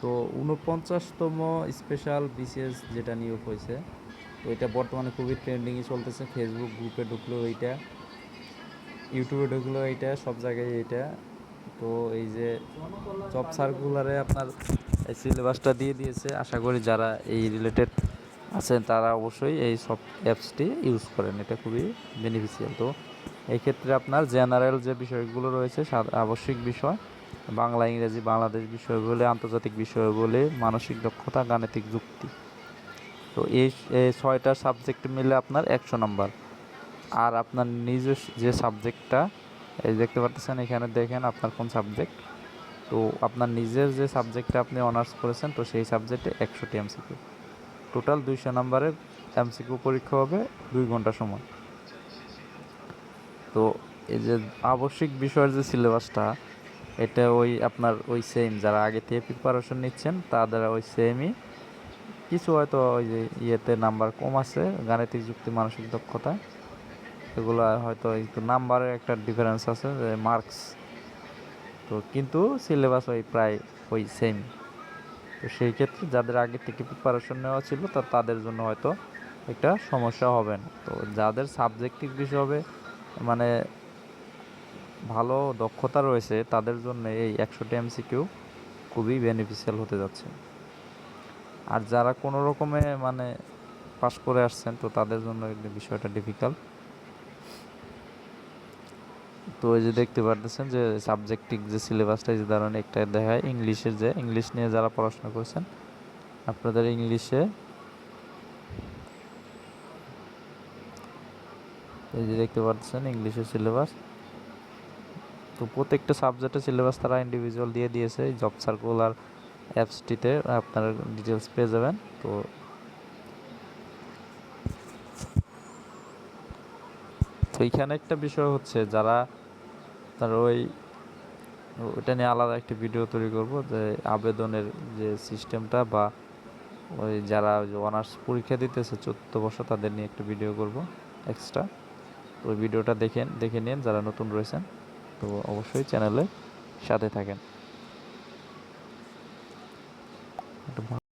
তো উনপঞ্চাশতম special BCS যেটা নিয়োগ হয়েছে, তো এটা বর্তমানে খুবই ট্রেন্ডিংয়ে চলতেছে। ফেসবুক গ্রুপে ঢুকলো এইটা ইউটিউবে ঢুকলো এইটা, সব জায়গায় এইটা। তো এই যে জব সার্কুলারে আপনার এই সিলেবাসটা দিয়ে দিয়েছে। আশা করি যারা এই রিলেটেড আছেন, তারা অবশ্যই এই সব অ্যাপসটি ইউজ করেন। এটা খুবই বেনিফিশিয়াল তো এই ক্ষেত্রে আপনার জেনারেল যে বিষয়গুলো রয়েছে আবশ্যিক বিষয় বাংলা, ইংরেজি, বাংলাদেশ বিষয় বলে, আন্তর্জাতিক বিষয় বলে, মানসিক দক্ষতা, গাণিতিক যুক্তি। তো এই ছয়টা সাবজেক্ট মিলে আপনার একশো নম্বর আর আপনার নিজস্ব যে সাবজেক্টটা এই দেখতে পাচ্ছেন এখানে দেখেন আপনার কোন সাবজেক্ট তো আপনার নিজের যে সাবজেক্টে আপনি অনার্স করেছেন, তো সেই সাবজেক্টে একশোটি এমসিকিউ টোটাল দুইশো নাম্বারের এমসিকিউ পরীক্ষা হবে দুই ঘণ্টা সময়। তো এই যে আবশ্যিক বিষয়ের যে সিলেবাসটা এটা ওই আপনার ওই সেম যারা আগে থেকে প্রিপারেশন নিচ্ছেন, তাদের ওই সেমই কিছু হয়তো ওই যে ইয়েতে নাম্বার কম আছে, গাণিতিক যুক্তি, মানসিক দক্ষতা। এগুলো হয়তো একটু নাম্বারের একটা ডিফারেন্স আছে, যে মার্কস তো কিন্তু সিলেবাস ওই প্রায় ওই সেম তো সেই ক্ষেত্রে যাদের আগে থেকে প্রিপারেশন নেওয়া ছিল, তা তাদের জন্য হয়তো একটা সমস্যা হবে না। তো যাদের সাবজেক্টিভ বিষয় হবে মানে ভালো দক্ষতা রয়েছে, তাদের জন্য এই একশোটি এমসিকিউ খুবই বেনিফিশিয়াল হতে যাচ্ছে। আর যারা কোনো রকমে মানে পাস করে আসছেন, তো তাদের জন্য বিষয়টা ডিফিকাল্ট তো এই যে দেখতে পারতেছেন যে সাবজেক্টিভ যে সিলেবাসটা যে ধরনের একটা দেখায় ইংলিশের যে ইংলিশ নিয়ে যারা পড়াশোনা করছেন, আপনাদের ইংলিশে এই যে দেখতে পাচ্ছেন ইংলিশের সিলেবাস তো প্রত্যেকটা সাবজেক্টের সিলেবাস তারা ইন্ডিভিজুয়াল দিয়ে দিয়েছে জব সার্কুলার অ্যাপসটিতে আপনারা ডিটেলস পেয়ে যাবেন, তো তো এইখানে একটা বিষয় হচ্ছে যারা তার ওই, ওইটা নিয়ে আলাদা একটা ভিডিও তৈরি করব যে আবেদনের যে সিস্টেমটা বা ওই যারা অনার্স পরীক্ষা দিতেছে চতুর্থ বর্ষ তাদের নিয়ে একটা ভিডিও করব এক্সট্রা ওই ভিডিওটা দেখেন দেখে নিন যারা নতুন রয়েছেন। তো অবশ্যই চ্যানেলে সাথে থাকেন।